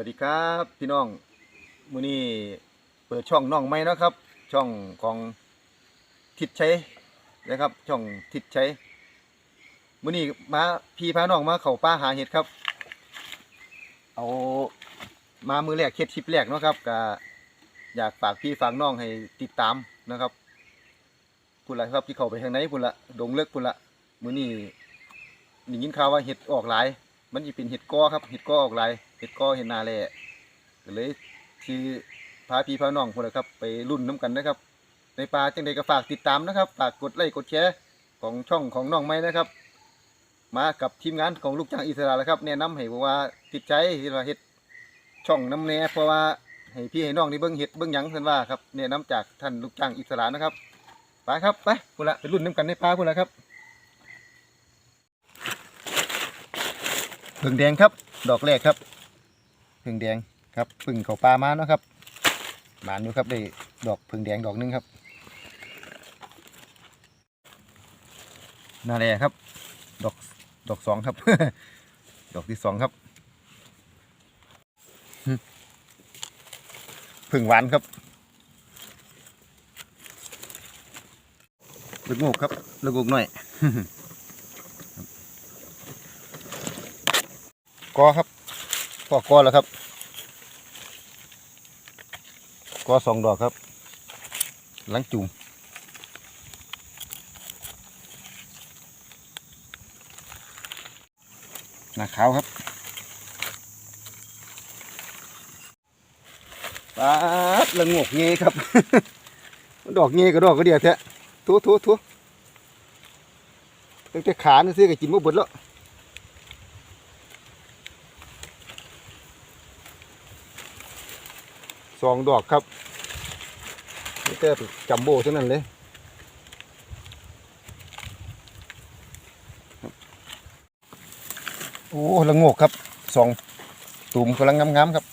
วัสดีครับพี่น้องมื้อนี้เปิดช่องน้องใหม่เนะครับ ช่องของทิดชัยนะครับ ช่องทิดชัยมื้อนี้มาพี่พาน้องมาเข้าป่าหาเห็ดครับ เอามามือแรกเฮ็ดคลิปแรกเนาะครับก็อยากฝากพี่ฝากน้องให้ติดตามนะครับพุ่นละครับที่เข้าไปทางไหนพุ่นละดงเลิกพุ่นละมื้อนี้ได้ยินข่าวว่าเห็ดออกหลาย มันจะเป็นเห็ดก้อครับเห็ดก้อออกหลาย เห็ดกอเห็ดนาแหลก็เลยที่พาพี่พาน้องพวกเราครับไปรุ่นน้ำกันนะครับ ในป่าจังใดก็ฝากติดตามนะครับฝากกดไลค์กดแชร์ของช่องของน้องไม้นะครับ มากับทีมงานของลูกจ้างอิสระแล้วครับแนะนำให้บอกว่าติดใจที่ว่าเห็ดช่องน้ำแน่เพราะว่าให้พี่ให้น้องนี่เบิ้งเห็ดเบิ้งหยังเพิ่นว่าครับแนะนำจากท่านลูกจ้างอิสระนะครับไปครับไปพวกเราไปรุ่นน้ำกันในป่าพวกเราครับผึ่งแดงครับ ดอกแรกครับ ผึ่งแดงครับผึ่งเขาปลามาเนาะครับหมานอยู่ครับได้ดอกผึ่งแดงดอกหนึงครับนาแลครับ ดอกดอกสองครับ ดอกที่สองครับหึผึ่งหวานครับลูกงูครับลูกงูหน่อยกอครับ พอกอแล้วครับกอสองดอกครับ หลังจุ่มนาขาวครับปาดละงกเงยครับ ดอกเงยกับดอกก็เดียวแท้ทุทุทุตั้งแต่ขานี่ซื้อก็กินมาเบิดแล้ว สองดอกครับนี่แต่จัมโบ้เท่านั้นเลยโอ้ละงกครับสองตุ่มกำลังงามๆครับ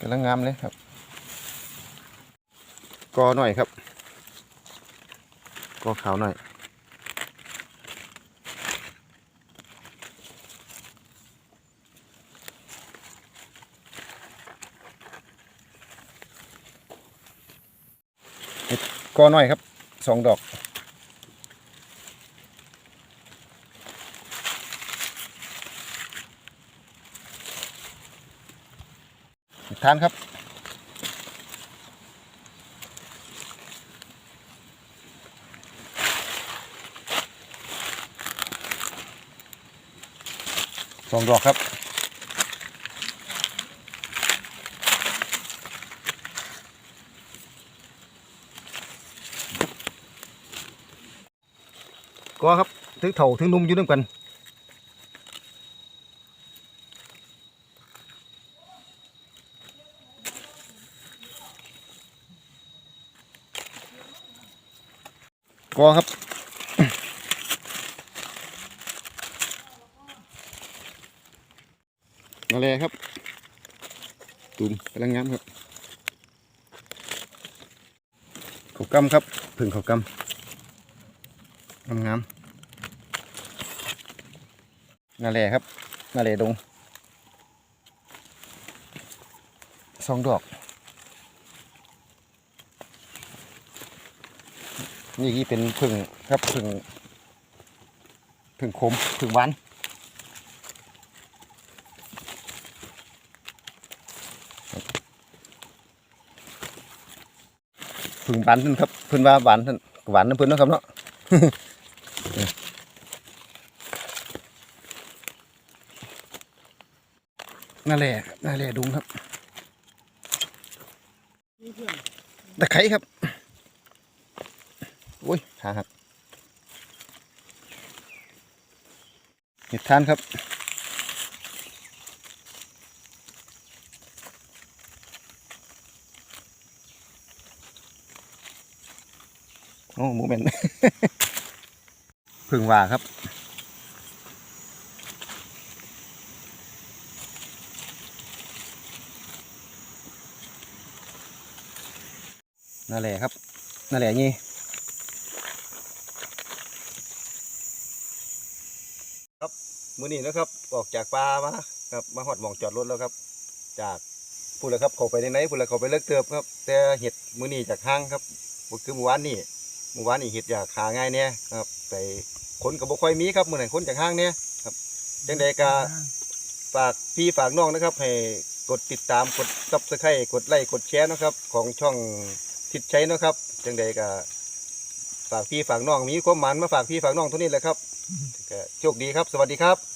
กำลังงามเลยครับ กอหน่อยครับ กอขาวหน่อย กอหน่อยครับสองดอกทานครับ สองดอกครับ ก็ครับถึงเถ่าถึงนุ่มอยู่ด้วยกันก็ครับ มาเลครับ ตุ่มกำลังงามครับเขากำครับผึ่งเขากำงามงามนาแลครับนาแลดงสองดอก นี่ที่เป็นผึ่งครับผึ่งผึ่งคมผึ่งหวาน ผึ่งหวานนั่นครับเพิ่นว่าหวานนั่นหวานน้ำเพิ่นนะครับเนาะนั่นแหละนั่นแหละดุงครับตะไคร้ครับโอ้ยขาหักเห็ดทานครับ อ้โมเมนพึ่งว่าครับ นั่นแหละครับ นั่นแหละนี่ครับมื้อนี้นะครับ ออกจากป่ามาครับมาหอดมองจอดรถแล้วครับ จากพูดแล้วครับเข้าไปในไหนพูดแล้วเข้าไปเลิกเติบครับ แต่เห็ดมื้อนี้จากห้างครับคือเมื่อวานนี่ เมื่อวานนี้เห็ดอยากหาง่ายเนี่ยครับไปคนก็บ่ค่อยมีครับเมื้อนั้นคนจากห้างเนี่ยครับจังใดก็ฝากพี่ฝากน้องนะครับ ให้กดติดตามกดซับสไครต์กดไลค์กดแชร์นะครับ ของช่องทิดใช้นะครับจังใดก็ฝากพี่ฝากน้องมีความหมานมาฝากพี่ฝากน้องเท่านี้แหละครับก็โชคดีครับ สวัสดีครับ